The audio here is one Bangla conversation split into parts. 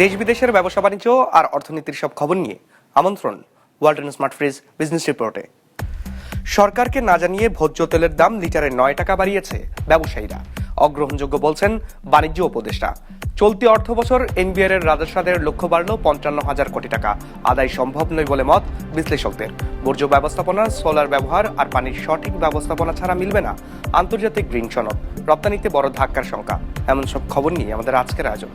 দেশ বিদেশের ব্যবসা বাণিজ্য আর অর্থনীতির সব খবর নিয়ে আমন্ত্রণ ওয়ালটন স্মার্ট ফ্রিজ বিজনেস রিপোর্টে সরকারকে না জানিয়ে ভোজ্য তেলের দাম লিটারে নয় টাকা বাড়িয়েছে ব্যবসায়ীরা। অগ্রহণযোগ্য বলছেন বাণিজ্য উপদেষ্টা। চলতি অর্থ বছর এনবিআর এর রাজস্বাদের লক্ষ্য বাড়ল পঞ্চান্ন হাজার কোটি টাকা। আদায় সম্ভব নয় বলে মত বিশ্লেষকদের। বর্জ্য ব্যবস্থাপনা, সোলার ব্যবহার আর পানির সঠিক ব্যবস্থাপনা ছাড়া মিলবে না। আন্তর্জাতিক গ্রিন সনদ। রপ্তানিতে বড় ধাক্কার শঙ্কা। এমন সব খবর নিয়ে আমাদের আজকের আয়োজন।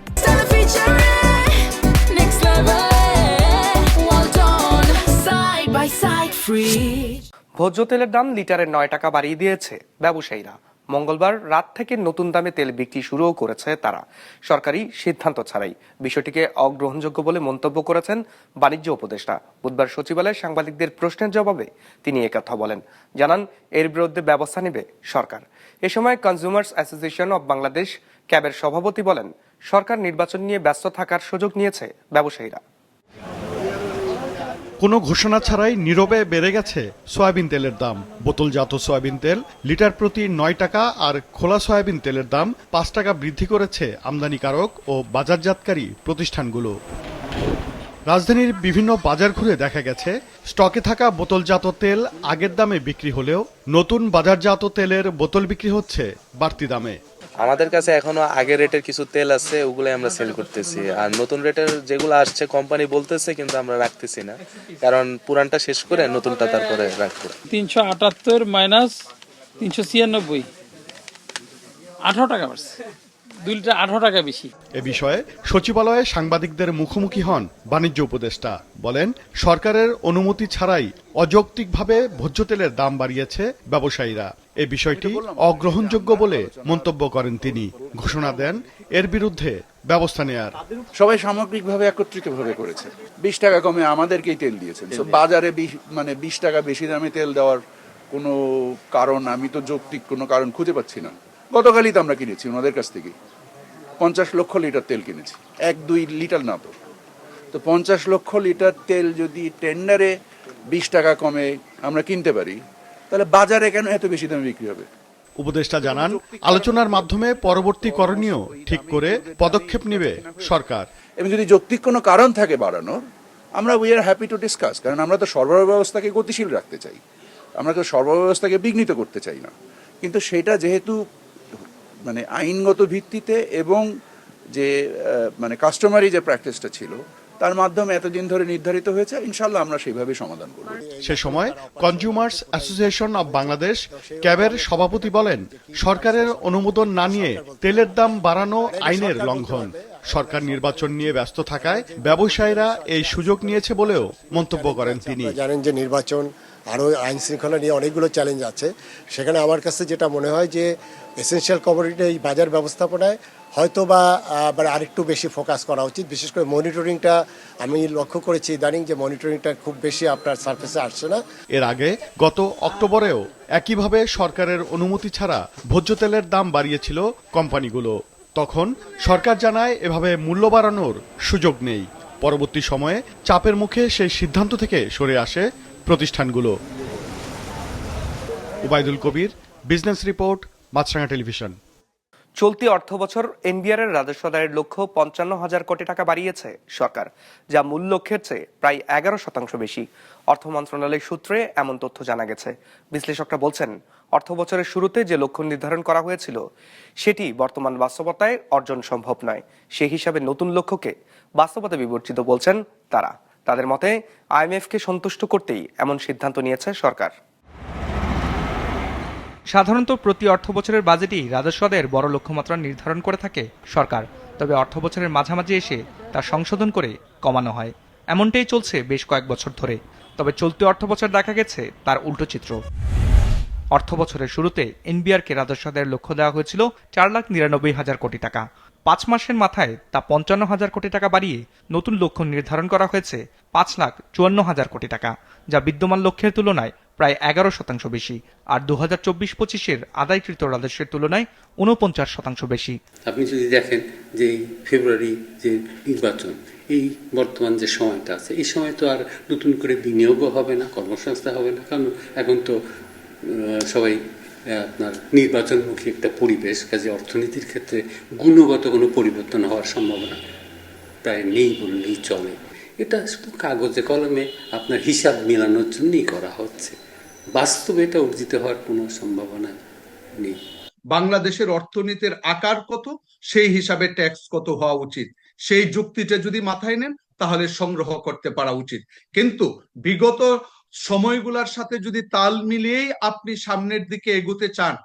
ভোজ্য তেলের দাম লিটারে নয় টাকা বাড়িয়ে দিয়েছে ব্যবসায়ীরা। মঙ্গলবার রাত থেকে নতুন দামে তেল বিক্রি শুরুও করেছে তারা। সরকারি সিদ্ধান্ত ছাড়াই। বিষয়টিকে অগ্রহণযোগ্য বলে মন্তব্য করেছেন বাণিজ্য উপদেষ্টা। বুধবার সচিবালয়ে সাংবাদিকদের প্রশ্নের জবাবে তিনি একথা বলেন। জানান, এর বিরুদ্ধে ব্যবস্থা নেবে সরকার। এ সময় কনজিউমার্স অ্যাসোসিয়েশন অব বাংলাদেশ ক্যাবের সভাপতি বলেন, সরকার নির্বাচন নিয়ে ব্যস্ত থাকার সুযোগ নিয়েছে ব্যবসায়ীরা। কোনো ঘোষণা ছাড়াই নীরবে বেড়ে গেছে সয়াবিন তেলের দাম। বোতলজাত সয়াবিন তেল, লিটার প্রতি নয় টাকা আর খোলা সয়াবিন তেলের দাম পাঁচ টাকা বৃদ্ধি করেছে আমদানিকারক ও বাজারজাতকারী প্রতিষ্ঠানগুলো। রাজধানীর বিভিন্ন বাজার ঘুরে দেখা গেছে, স্টকে থাকা বোতলজাত তেল আগের দামে বিক্রি হলেও নতুন বাজারজাত তেলের বোতল বিক্রি হচ্ছে বাড়তি দামে। আমাদের কাছে এখনও আগের রেটের কিছু তেল আছে, ওগুলাই আমরা সেল করতেছি। আর নতুন রেটের যেগুলো আসছে কোম্পানি বলতেছে, কিন্তু আমরা রাখতেছি না। কারণ পুরানটা শেষ করে নতুনটা তারপরে রাখব। তিনশো আটাত্তর মাইনাস তিনশো ছিয়ানব্বই। আঠারো টাকা দুই লিটার আঠারো টাকা বেশি। এ বিষয়ে সচিবালয়ে সাংবাদিকদের মুখোমুখি হন বাণিজ্য উপদেষ্টা। বলেন সরকারের অনুমতি ছাড়াই অযৌক্তিকভাবে ভোজ্য তেলের দাম বাড়িয়েছে ব্যবসায়ীরা। এ বিষয়টি অগ্রহণযোগ্য বলে মন্তব্য করেন তিনি। ঘোষণা দেন এর বিরুদ্ধে ব্যবস্থা নেয়ার। সবাই সামগ্রিকভাবে একত্রিতভাবে করেছে। বিশ টাকা কমে আমাদেরকেই তেল দিয়েছেন। বাজারে মানে বিশ টাকা বেশি দামে তেল দেওয়ার কোনো কারণ আমি তো যৌক্তিক কোনো কারণ খুঁজে পাচ্ছি না। গতকালই তো আমরা কিনেছি ওনাদের কাছ থেকে পঞ্চাশ লক্ষ লিটার তেল কিনেছি। এক দুই লিটার না তো। তো পঞ্চাশ লক্ষ লিটার তেল যদি টেন্ডারে বিশ টাকা কমে আমরা কিনতে পারি তাহলে বাজারে কেন এত বেশি দামে বিক্রি হবে? উপদেষ্টা জানান আলোচনার মাধ্যমে পরবর্তী করণীয় ঠিক করে পদক্ষেপ নেবে সরকার। এবং যদি যৌক্তিক কোনো কারণ থাকে বাড়ানোর আমরা we are happy to discuss কারণ আমরা তো সরবরাহ ব্যবস্থাকে গতিশীল রাখতে চাই। আমরা তো সরবরাহ ব্যবস্থাকে বিঘ্নিত করতে চাই না। কিন্তু সেটা যেহেতু মানে আইনগত ভিত্তিতে এবং যে মানে কাস্টমারি যে প্র্যাকটিসটা ছিল তার মাধ্যমে এতদিন ধরে নির্ধারিত হয়েছে ইনশাল্লাহ আমরা সেইভাবে সমাধান করব। সে সময় কনজিউমার্স অ্যাসোসিয়েশন অব বাংলাদেশ ক্যাবের সভাপতি বলেন সরকারের অনুমোদন না নিয়ে তেলের দাম বাড়ানো আইনের লঙ্ঘন। সরকার নির্বাচন নিয়ে ব্যস্ত থাকায় ব্যবসায়ীরা এই সুযোগ নিয়েছে বলেও মন্তব্য করেন তিনি। জানেন যে নির্বাচন আরও আইন শৃঙ্খলা নিয়ে অনেকগুলো চ্যালেঞ্জ আছে। সেখানে আমার কাছে যেটা মনে হয় যে এসেনশিয়াল কমোডিটি এই বাজার ব্যবস্থাপনায় হয়তো বা আবার আরেকটু বেশি ফোকাস করা উচিত। বিশেষ করে মনিটরিংটা আমি লক্ষ্য করেছি ইদানিং যে মনিটরিংটা খুব বেশি আপনার সার্ফেসে আসছে না। এর আগে গত অক্টোবরেও একইভাবে সরকারের অনুমতি ছাড়া ভোজ্য তেলের দাম বাড়িয়েছিল কোম্পানিগুলো। তখন সরকার জানায় এভাবে মূল্য বাড়ানোর সুযোগ নেই। পরবর্তী সময়ে চাপের মুখে সেই সিদ্ধান্ত থেকে সরে আসে প্রতিষ্ঠানগুলো। Ubaidul Kabir business report Maasranga television চলতি অর্থ বছর এনবিআর এর রাজস্ব আদায়ের লক্ষ্য পঞ্চান্ন হাজার কোটি টাকা বাড়িয়েছে সরকার, যা মূল লক্ষ্যের চেয়ে প্রায় এগারো শতাংশ বেশি। অর্থ মন্ত্রণালয়ের সূত্রে এমন তথ্য জানা গেছে। বিশ্লেষকরা বলছেন অর্থ বছরের শুরুতে যে লক্ষ্য নির্ধারণ করা হয়েছিল, সেটি বর্তমান বাস্তবতায় অর্জন সম্ভব নয়। সেই হিসাবে নতুন লক্ষ্যকে বাস্তবতা বিবর্তিত বলছেন তারা। তাদের মতে আইএমএফকে সন্তুষ্ট করতেই এমন সিদ্ধান্ত নিয়েছে সরকার। সাধারণত প্রতি অর্থ বছরের বাজেটেই রাজস্ব আদায়ের বড় লক্ষ্যমাত্রা নির্ধারণ করে থাকে সরকার, তবে অর্থ বছরের মাঝামাঝি এসে তা সংশোধন করে কমানো হয়। এমনটাই চলছে বেশ কয়েক বছর ধরে, তবে চলতি অর্থ বছর দেখা গেছে তার উল্টো চিত্র। অর্থ বছরের শুরুতে এনবিআরকে রাজস্ব আদায়ের লক্ষ্য দেওয়া হয়েছিল চার লাখ নিরানব্বই হাজার কোটি টাকা। পাঁচ মাসের মাথায় তা পঞ্চান্ন হাজার কোটি টাকা বাড়িয়ে নতুন লক্ষ্য নির্ধারণ করা হয়েছে পাঁচ লাখ চুয়ান্ন হাজার কোটি টাকা, যা বিদ্যমান লক্ষ্যের তুলনায় প্রায় এগারো শতাংশ বেশি, আর দু হাজার চব্বিশ পঁচিশের আদায়কৃত রাজস্বের তুলনায় উনপঞ্চাশ শতাংশ বেশি। আপনি যদি দেখেন যে ফেব্রুয়ারি যে নির্বাচন, এই বর্তমান যে সময়টা আছে, এই সময় তো আর নতুন করে বিনিয়োগও হবে না, কর্মসংস্থা হবে না, কারণ এখন তো সবাই আপনার নির্বাচনমুখী একটা পরিবেশ, কাজে অর্থনীতির ক্ষেত্রে গুণগত কোনো পরিবর্তন হওয়ার সম্ভাবনা প্রায় নেই বললেই চলে। এটা শুধু কাগজে কলমে আপনার হিসাব মেলানোর জন্যই করা হচ্ছে। বাস্তবে এটা অর্জিত হওয়ার কোনো সম্ভাবনা নেই। বাংলাদেশের অর্থনীতির আকার কত, সেই হিসাবে ট্যাক্স কত হওয়া উচিত। সেই যুক্তিটা যদি মাথায় নেন, তাহলে সংগ্রহ করতে পারা উচিত। কিন্তু বিগত সময়গুলোর সাথে যদি তাল মিলিয়েই আপনি সামনের দিকে এগোতে চান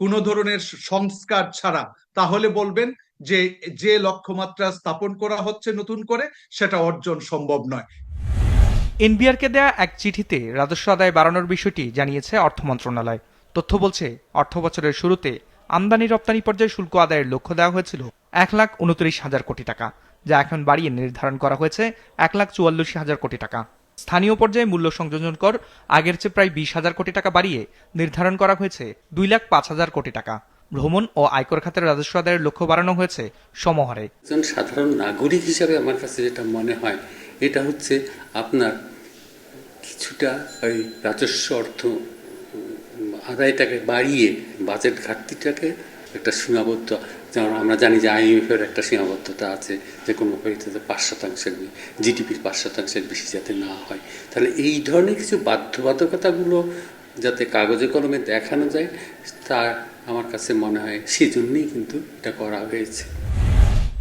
কোনো ধরনের সংস্কার ছাড়া, তাহলে বলবেন যে যে লক্ষ্যমাত্রা স্থাপন করা হচ্ছে নতুন করে, সেটা অর্জন সম্ভব নয়। এনবিআরকে দেয়া এক চিঠিতে রাজস্ব আদায় বাড়ানোর বিষয়টি জানিয়েছে অর্থ মন্ত্রণালয়। তথ্য বলছে, অর্থ বছরের শুরুতে আমদানি রপ্তানি পর্যায়ে শুল্ক আদায়ের লক্ষ্য দেওয়া হয়েছিল এক লাখ উনত্রিশ হাজার কোটি টাকা, যা এখন বাড়িয়ে নির্ধারণ করা হয়েছে এক লাখ চুয়াল্লিশ হাজার কোটি টাকা। স্থানীয় পর্যায়ে মূল্য সংযোজন কর, আগের চেয়ে প্রায় বিশ হাজার কোটি টাকা বাড়িয়ে নির্ধারণ করা হয়েছে দুই লাখ পাঁচ হাজার কোটি টাকা। ভ্রমণ ও আয়কর খাতের রাজস্ব আদায়ের লক্ষ্য বাড়ানো হয়েছে সমহারে। একজন সাধারণ নাগরিক হিসাবে আমার কাছে যেটা মনে হয়, এটা হচ্ছে আপনার কিছুটা ওই রাজস্ব অর্থ আদায়টাকে বাড়িয়ে বাজেট ঘাটতিটাকে একটা সীমাবদ্ধ, যেমন আমরা জানি যে আইএমএফের একটা সীমাবদ্ধতা আছে, যে কোনো পরিস্থিতিতে পাঁচ শতাংশের জিডিপির পাঁচ শতাংশের বেশি যাতে না হয়। তাহলে এই ধরনের কিছু বাধ্যবাধকতাগুলো যাতে কাগজে কলমে দেখানো যায়, তা আমার কাছে মনে হয় সেজন্যই কিন্তু এটা করা হয়েছে।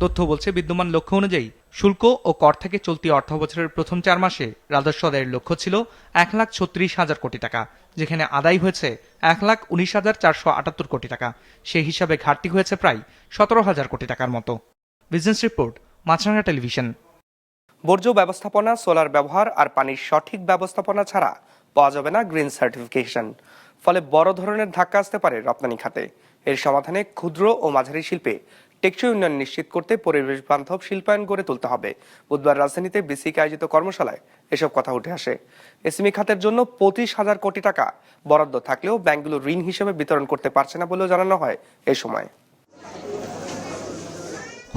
তথ্য বলছে, বিদ্যমান লক্ষ্য অনুযায়ী শুল্ক ও কর থেকে চলতি অর্থ বছরের প্রথম চার মাসে রাজস্ব আদায়ের লক্ষ্য ছিল এক লাখ ছত্রিশ হাজার কোটি টাকা, যেখানে আদায় হয়েছে এক লাখ উনিশ হাজার চারশো আটাত্তর কোটি টাকা। সেই হিসাবে ঘাটতি হয়েছে প্রায় সতেরো হাজার কোটি টাকার মতো। বিজনেস রিপোর্ট মাছরাঙ্গা টেলিভিশন বর্জ্য ব্যবস্থাপনা সোলার ব্যবহার আর পানির সঠিক ব্যবস্থাপনা ছাড়া পাওয়া যাবে না গ্রিন সার্টিফিকেশন ফলে বড় ধরনের ধাক্কা আসতে পারে রপ্তানি খাতে। এর সমাধানে ক্ষুদ্র ও মাঝারি শিল্পে টেকসই উন্নয়ন নিশ্চিত করতে পরিবেশ বান্ধব শিল্পায়ন গড়ে তুলতে হবে। বুধবার রাজধানীতে বিসিকে আয়োজিত কর্মশালায় এসব কথা উঠে আসে। এসএমই খাতের জন্য পঁচিশ হাজার কোটি টাকা বরাদ্দ থাকলেও ব্যাংকগুলো ঋণ হিসেবে বিতরণ করতে পারছে না বলেও জানানো হয় এ সময়।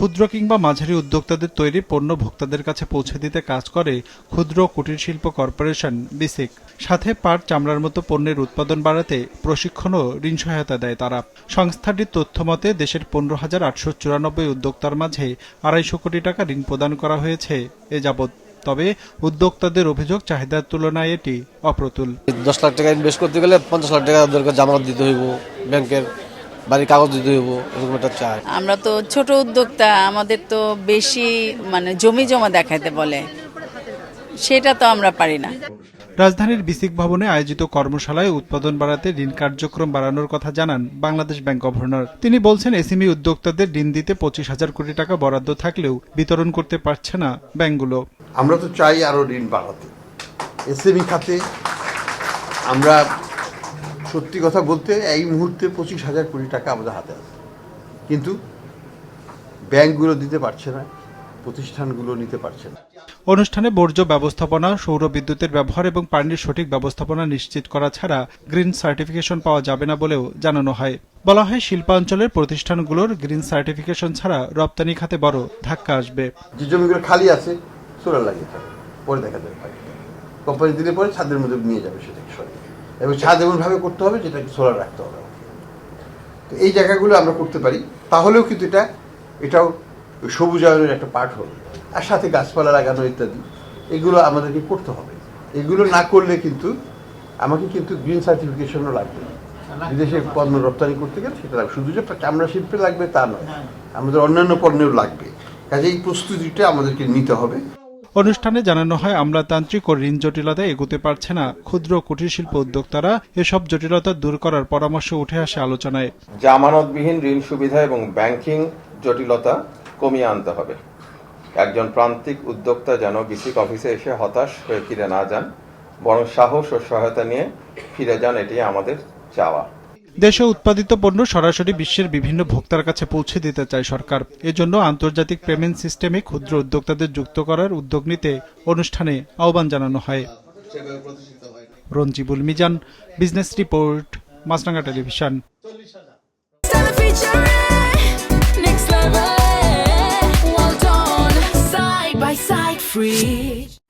ক্ষুদ্র কিংবা মাঝারি উদ্যোক্তাদের তৈরি পণ্য ভোক্তাদের কাছে পৌঁছে দিতে কাজ করে ক্ষুদ্র কুটির শিল্প কর্পোরেশন, বিসিক। সাথে পাট চামড়ার মতো পণ্যের উৎপাদন বাড়াতে প্রশিক্ষণ ও ঋণ সহায়তা দেয় তারা। সংস্থাটির তথ্য মতে, দেশের পনেরো হাজার আটশো চুরানব্বই উদ্যোক্তার মাঝে আড়াইশো কোটি টাকা ঋণ প্রদান করা হয়েছে এ যাবৎ। তবে উদ্যোক্তাদের অভিযোগ, চাহিদার তুলনায় এটি অপ্রতুল। দশ লাখ টাকা ইনভেস্ট করতে গেলে পঞ্চাশ লাখ টাকা জামানত দিতে হইব ব্যাংকের। বাড়ির কাগজ দিতে হইব এরকম একটা চাই। আমরা তো ছোট উদ্যোক্তা আমাদের তো বেশি মানে জমি জমা দেখাইতে বলে। সেটা তো আমরা পারি না। রাজধানীর বিসিক ভবনে আয়োজিত কর্মশালায় উৎপাদন বাড়াতে ঋণ কার্যক্রম বাড়ানোর কথা জানান বাংলাদেশ ব্যাংক গভর্নর। তিনি বলছেন এসএমই উদ্যোক্তাদের ঋণ দিতে পঁচিশ হাজার কোটি টাকা বরাদ্দ থাকলেও বিতরণ করতে পারছে না ব্যাংকগুলো। আমরা তো চাই আরও ঋণ বাড়াতে। এসএমই খাতে আমরা সত্যি কথা বলতে এই মুহূর্তে পঁচিশ হাজার কোটি টাকা আমাদের হাতে আছে। কিন্তু ব্যাংকগুলো দিতে পারছে না প্রতিষ্ঠানগুলো নিতে পারছে না। অনুষ্ঠানে বর্জ্য ব্যবস্থাপনা সৌর বিদ্যুতের ব্যবহার এবং পানির সঠিক ব্যবস্থাপনা নিশ্চিত করা ছাড়া গ্রিন সার্টিফিকেশন পাওয়া যাবে না বলেও জানানো হয়। বলা হয় শিল্পাঞ্চলের প্রতিষ্ঠানগুলোর গ্রিন সার্টিফিকেশন ছাড়া রপ্তানি খাতে বড় ধাক্কা আসবে। যে জমিগুলো খালি আছে সোলার লাগিয়ে পরে দেখা যাবে। কোম্পানি দিলে পরে ছাদের মধ্যে নিয়ে যাবে সরিয়ে এবং ছাদ এমনভাবে করতে হবে যেটা সোলার রাখতে হবে তো এই জায়গাগুলো আমরা করতে পারি। তাহলেও কিন্তু এটা এটাও সবুজায়নের একটা পার্ট হবে আর সাথে গাছপালা লাগানো ইত্যাদি এগুলো আমাদেরকে করতে হবে। এগুলো না করলে কিন্তু আমাকে কিন্তু গ্রিন সার্টিফিকেশনও লাগবে বিদেশে পণ্য রপ্তানি করতে গেলে সেটা লাগবে। শুধু যে চামড়া শিল্পে লাগবে তা নয় আমাদের অন্যান্য পণ্যেও লাগবে। কাজে এই প্রস্তুতিটা আমাদেরকে নিতে হবে। অনুষ্ঠানে জানানো হয়, আমলাতান্ত্রিক ও ঋণ জটিলতায় এগোতে পারছে না। ক্ষুদ্র কুটির শিল্প উদ্যোক্তারা এসব জটিলতা দূর করার পরামর্শ উঠে আসে আলোচনায়। জামানতবিহীন ঋণ সুবিধা এবং ব্যাংকিং জটিলতা কমিয়ে আনতে হবে। একজন প্রান্তিক উদ্যোক্তা যেন বিসিক অফিসে এসে হতাশ হয়ে ফিরে না যান, বরং সাহস ও সহায়তা নিয়ে ফিরে যান এটি আমাদের চাওয়া। দেশে উৎপাদিত পণ্য সরাসরি বিশ্বের বিভিন্ন ভোক্তার কাছে পৌঁছে দিতে চায় সরকার এজন্য আন্তর্জাতিক পেমেন্ট সিস্টেমে ক্ষুদ্র উদ্যোক্তাদের যুক্ত করার উদ্যোগ নিতে অনুষ্ঠানে আহ্বান জানানো হয় Ranjibul Mizan, business report Maasranga television.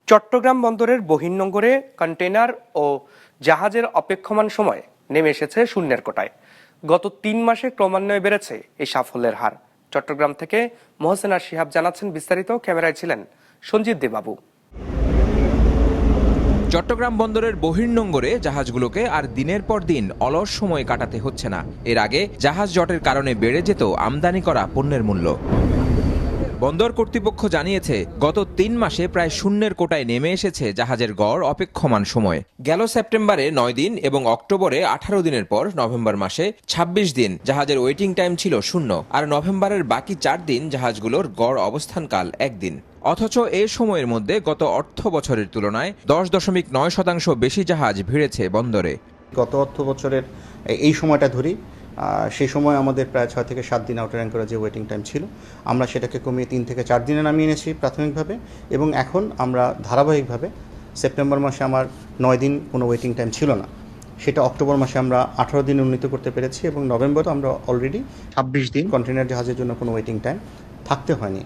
Chittagong বন্দরের বহির্নোঙ্গরে কন্টেনার ও জাহাজের অপেক্ষমান সময় নেমে এসেছে শূন্যের কোটায়। গত তিন মাসে ক্রমান্বয়ে বেড়েছে এই সাফল্যের হার। চট্টগ্রাম থেকে মোহসেন আর শিহাব জানাচ্ছেন বিস্তারিত। ক্যামেরায় ছিলেন সঞ্জিত দেবাবু। চট্টগ্রাম বন্দরের বহির্নোঙ্গরে জাহাজগুলোকে আর দিনের পর দিন অলস সময় কাটাতে হচ্ছে না। এর আগে জাহাজ জটের কারণে বেড়ে যেত আমদানি করা পণ্যের মূল্য। বন্দর কর্তৃপক্ষ জানিয়েছে, গত তিন মাসে প্রায় শূন্যের কোটায় নেমে এসেছে জাহাজের গড় অপেক্ষমান সময়। গেল সেপ্টেম্বরে নয় দিন এবং অক্টোবরে আঠারো দিনের পর নভেম্বর মাসে ২৬ দিন জাহাজের ওয়েটিং টাইম ছিল শূন্য আর নভেম্বরের বাকি চার দিন জাহাজগুলোর গড় অবস্থানকাল একদিন। অথচ এ সময়ের মধ্যে গত অর্থ বছরের তুলনায় দশ দশমিক নয় শতাংশ বেশি জাহাজ ভিড়েছে বন্দরে। গত অর্থ বছরের এই সময়টা ধরি সেই সময় আমাদের প্রায় ছয় থেকে সাত দিন আউটার অ্যাঙ্করের যে ওয়েটিং টাইম ছিল আমরা সেটাকে কমিয়ে তিন থেকে চার দিনে নামিয়ে এনেছি প্রাথমিকভাবে এবং এখন আমরা ধারাবাহিকভাবে সেপ্টেম্বর মাসে আমার নয় দিন কোনো ওয়েটিং টাইম ছিল না। সেটা অক্টোবর মাসে আমরা আঠারো দিন উন্নীত করতে পেরেছি এবং নভেম্বরে আমরা অলরেডি ছাব্বিশ দিন। কন্টেনার জাহাজের জন্য কোনো ওয়েটিং টাইম থাকতে হয়নি।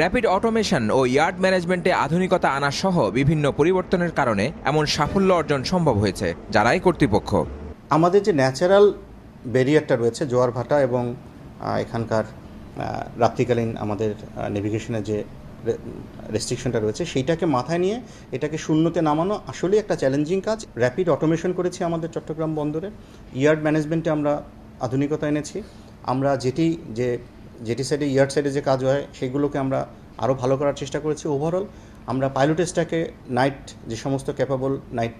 র্যাপিড অটোমেশন ও ইয়ার্ড ম্যানেজমেন্টে আধুনিকতা আনা সহ বিভিন্ন পরিবর্তনের কারণে এমন সাফল্য অর্জন সম্ভব হয়েছে যারাই কর্তৃপক্ষ। আমাদের যে ন্যাচারাল ব্যারিয়ারটা রয়েছে, জোয়ার ভাটা এবং এখানকার রাত্রিকালীন আমাদের নেভিগেশনের যে রেস্ট্রিকশনটা রয়েছে, সেইটাকে মাথায় নিয়ে এটাকে শূন্যতে নামানো আসলেই একটা চ্যালেঞ্জিং কাজ। র্যাপিড অটোমেশন করেছি আমাদের চট্টগ্রাম বন্দরে। ইয়ার্ড ম্যানেজমেন্টে আমরা আধুনিকতা এনেছি। আমরা যেটি, যে, যেটি সাইডে ইয়ার্ড সাইডে যে কাজ হয়, সেগুলোকে আমরা আরও ভালো করার চেষ্টা করেছি ওভারঅল আমরা পাইলটেসটাকে নাইট যে সমস্ত ক্যাপাবল নাইট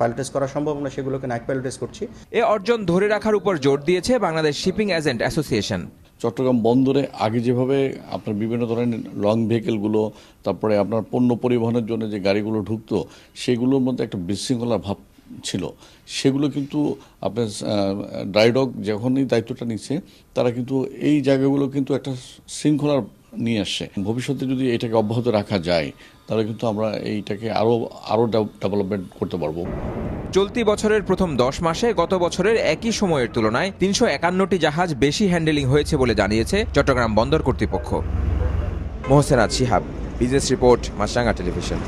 পাইলটেস করা সম্ভব আমরা সেগুলোকে নাইট পাইলটেস করছি। এ অর্জন ধরে রাখার উপর জোর দিয়েছে Bangladesh shipping agent association Chittagong বন্দরে আগে যেভাবে আপনার বিভিন্ন ধরনের লং ভেহিকেলগুলো তারপরে আপনার পণ্য পরিবহনের জন্য যে গাড়িগুলো ঢুকতো সেগুলোর মধ্যে একটা বিশৃঙ্খলা ভাব ছিল। সেগুলো কিন্তু আপনার ড্রাইডগ যখনই দায়িত্বটা নিচ্ছে তারা কিন্তু এই জায়গাগুলো কিন্তু একটা শৃঙ্খলার নিয়ে আসছে। ভবিষ্যতে যদি এটাকে অব্যাহত রাখা যায় তাহলে কিন্তু আমরা এইটাকে আরও আরও ডেভেলপমেন্ট করতে পারব। চলতি বছরের প্রথম দশ মাসে গত বছরের একই সময়ের তুলনায় তিনশো একান্নটি জাহাজ বেশি হ্যান্ডেলিং হয়েছে বলে জানিয়েছে চট্টগ্রাম বন্দর কর্তৃপক্ষ। Mohsen Mohsenad Shihab business report Maasranga television.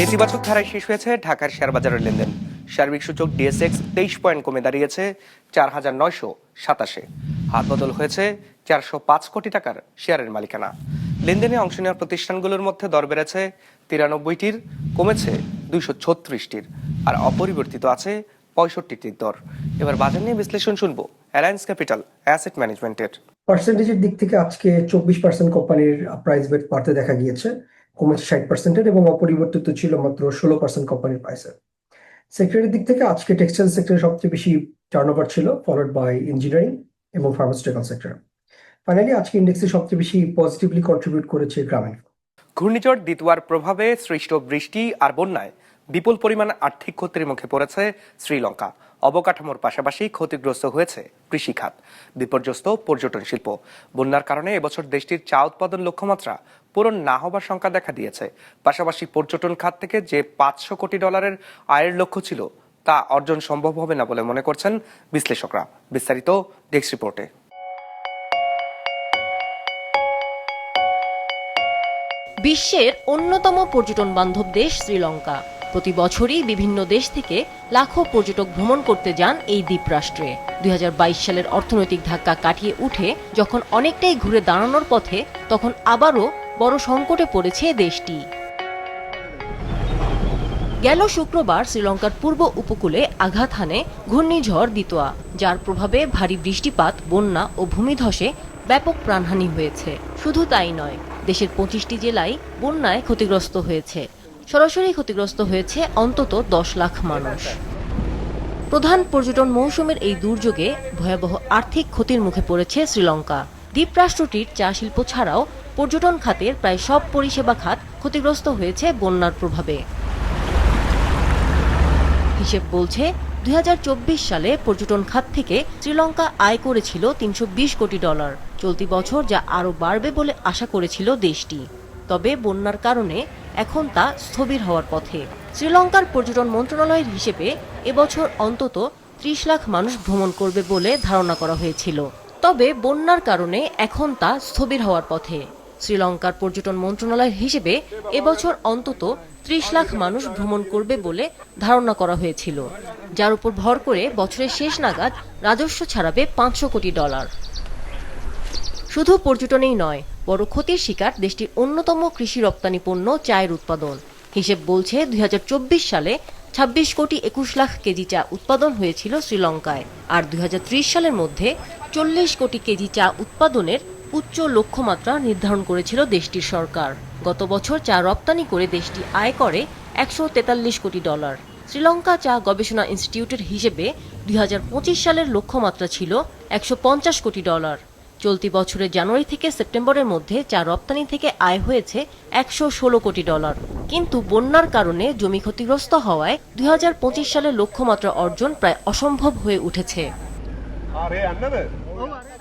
নেতিবাচক ধারায় শেষ হয়েছে ঢাকার শেয়ার বাজারের লেনদেন। সার্বিক সূচক ডিএসএক্স তেইশ পয়েন্ট কমে দাঁড়িয়েছে চার হাজার নয়শো সাতাশে। হাত বদল হয়েছে চারশো পাঁচ কোটি টাকার শেয়ারের মালিকানা। লেনদেনে অংশ নেওয়া প্রতিষ্ঠানগুলোর মধ্যে দর বেড়েছে তিরানব্বইটির, কমেছে দুইশো ছত্রিশটির আর অপরিবর্তিত আছে পঁয়ষট্টিটির দর। এবার বাজার নিয়ে বিশ্লেষণ শুনব অ্যালায়েন্স ক্যাপিটাল অ্যাসেট ম্যানেজমেন্টের পার্সেন্টেজের দিক থেকে আজকে চব্বিশ পার্সেন্ট কোম্পানির প্রাইস বেট বাড়তে দেখা গিয়েছে, কমেছে ষাট পার্সেন্টের এবং অপরিবর্তিত ছিল মাত্র ষোলো পার্সেন্ট কোম্পানির প্রাইসের সেক্টরের দিক থেকে আজকে টেক্সটাইল সেক্টরে সবচেয়ে বেশি টার্ন ছিল ফলোড বাই ইঞ্জিনিয়ারিং এবং ফার্মাসিউটিক্যাল সেক্টর ফাইনালি আজকে ইন্ডেক্সে সবচেয়ে বেশি পজিটিভলি কন্ট্রিবিউট করেছে গ্রামীণ। ঘূর্ণিঝড় দিতুয়ার প্রভাবে সৃষ্ট বৃষ্টি আর বন্যায় বিপুল পরিমাণ আর্থিক ক্ষতির মুখে পড়েছে শ্রীলঙ্কা। অবকাঠামোর পাশাপাশি ক্ষতিগ্রস্ত হয়েছে কৃষিখাত, বিপর্যস্ত পর্যটন শিল্প। বন্যার কারণে এবছর দেশটির চা উৎপাদন লক্ষ্যমাত্রা পূরণ না হবার শঙ্কা দেখা দিয়েছে। পাশাপাশি পর্যটন খাত থেকে যে পাঁচশো কোটি ডলারের আয়ের লক্ষ্য ছিল তা অর্জন সম্ভব হবে না বলে মনে করছেন বিশ্লেষকরা। বিস্তারিত ডেস্ক রিপোর্টে। বিশ্বের অন্যতম পর্যটন বান্ধব দেশ শ্রীলঙ্কা। প্রতি বছরই বিভিন্ন দেশ থেকে লাখো পর্যটক ভ্রমণ করতে যান এই দ্বীপরাষ্ট্রে। দুই হাজার বাইশ সালের অর্থনৈতিক ধাক্কা কাটিয়ে উঠে যখন অনেকটাই ঘুরে দাঁড়ানোর পথে, তখন আবারও বড় সংকটে পড়েছে দেশটি। গেল শুক্রবার শ্রীলঙ্কার পূর্ব উপকূলে আঘাত হানে ঘূর্ণিঝড় দিতোয়া, যার প্রভাবে ভারী বৃষ্টিপাত, বন্যা ও ভূমিধসে ব্যাপক প্রাণহানি হয়েছে। শুধু তাই নয়, দেশের পঁচিশটি জেলায় বন্যায় ক্ষতিগ্রস্ত হয়েছে। সরাসরি ক্ষতিগ্রস্ত হয়েছে অন্তত দশ লাখ মানুষ। প্রধান পর্যটন মৌসুমের এই দুর্যোগে ভয়াবহ আর্থিক ক্ষতির মুখে পড়েছে শ্রীলঙ্কা। দ্বীপরাষ্ট্রটির চা শিল্প ছাড়াও পর্যটন খাতের প্রায় সব পরিষেবা খাত ক্ষতিগ্রস্ত হয়েছে বন্যার প্রভাবে। হিসেব বলছে দু হাজার চব্বিশ সালে পর্যটন খাত থেকে শ্রীলঙ্কা আয় করেছিল তিনশো বিশ কোটি ডলার। চলতি বছর যা আরও বাড়বে বলে আশা করেছিল দেশটি। তবে বন্যার কারণে এখন তা স্থবির হওয়ার পথে। শ্রীলঙ্কার পর্যটন মন্ত্রণালয়ের হিসেবে এবছর অন্তত ত্রিশ লাখ মানুষ ভ্রমণ করবে বলে ধারণা করা হয়েছিল। তবে বন্যার কারণে এখন তা স্থবির হওয়ার পথে। শ্রীলঙ্কার পর্যটন মন্ত্রণালয়ের হিসেবে এবছর অন্তত ত্রিশ লাখ মানুষ ভ্রমণ করবে বলে ধারণা করা হয়েছিল, যার উপর ভর করে বছরের শেষ নাগাদ রাজস্ব ছাড়াবে পাঁচশো কোটি ডলার। শুধু পর্যটনেই নয়, বড় ক্ষতির শিকার দেশটির অন্যতম কৃষি রপ্তানি পণ্য চায়ের উৎপাদন। হিসেব বলছে, দুই হাজার চব্বিশ সালে ২৬ কোটি একুশ লাখ কেজি চা উৎপাদন হয়েছিল শ্রীলঙ্কায়, আর দুই হাজার ত্রিশ সালের মধ্যে চল্লিশ কোটি কেজি চা উৎপাদনের উচ্চ লক্ষ্যমাত্রা নির্ধারণ করেছিল দেশটির সরকার। গত বছর চা রপ্তানি করে দেশটি আয় করে একশো তেতাল্লিশ কোটি ডলার। শ্রীলঙ্কা চা গবেষণা ইনস্টিটিউটের হিসেবে দুই হাজার পঁচিশ সালের লক্ষ্যমাত্রা ছিল একশো পঞ্চাশ কোটি ডলার। চলতি বছরের জানুয়ারি থেকে সেপ্টেম্বরের মধ্যে চা রপ্তানি থেকে আয় হয়েছে একশো ষোলো কোটি ডলার। কিন্তু বন্যার কারণে জমি ক্ষতিগ্রস্ত হওয়ায় দুই হাজার পঁচিশ সালের লক্ষ্যমাত্রা অর্জন প্রায় অসম্ভব হয়ে উঠেছে।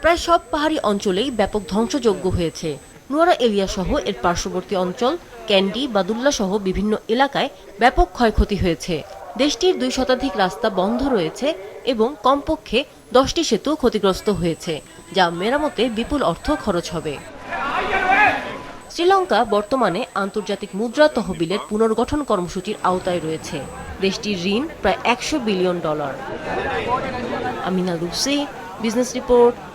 প্রায় সব পাহাড়ি অঞ্চলেই ব্যাপক ধ্বংসযজ্ঞ হয়েছে। নোয়ারা এলিয়া সহ এর পার্শ্ববর্তী অঞ্চল, ক্যান্ডি, বাদুল্লা সহ বিভিন্ন এলাকায় ব্যাপক ক্ষয়ক্ষতি হয়েছে। দেশটির দুই শতাধিক রাস্তা বন্ধ রয়েছে এবং কমপক্ষে দশটি সেতু ক্ষতিগ্রস্ত হয়েছে, যা মেরামতে বিপুল অর্থ খরচ হবে। শ্রীলঙ্কা বর্তমানে আন্তর্জাতিক মুদ্রা তহবিলের পুনর্গঠন কর্মসূচির আওতায় রয়েছে। দেশটির ঋণ প্রায় একশো billion dollar. Amina Lucy, business report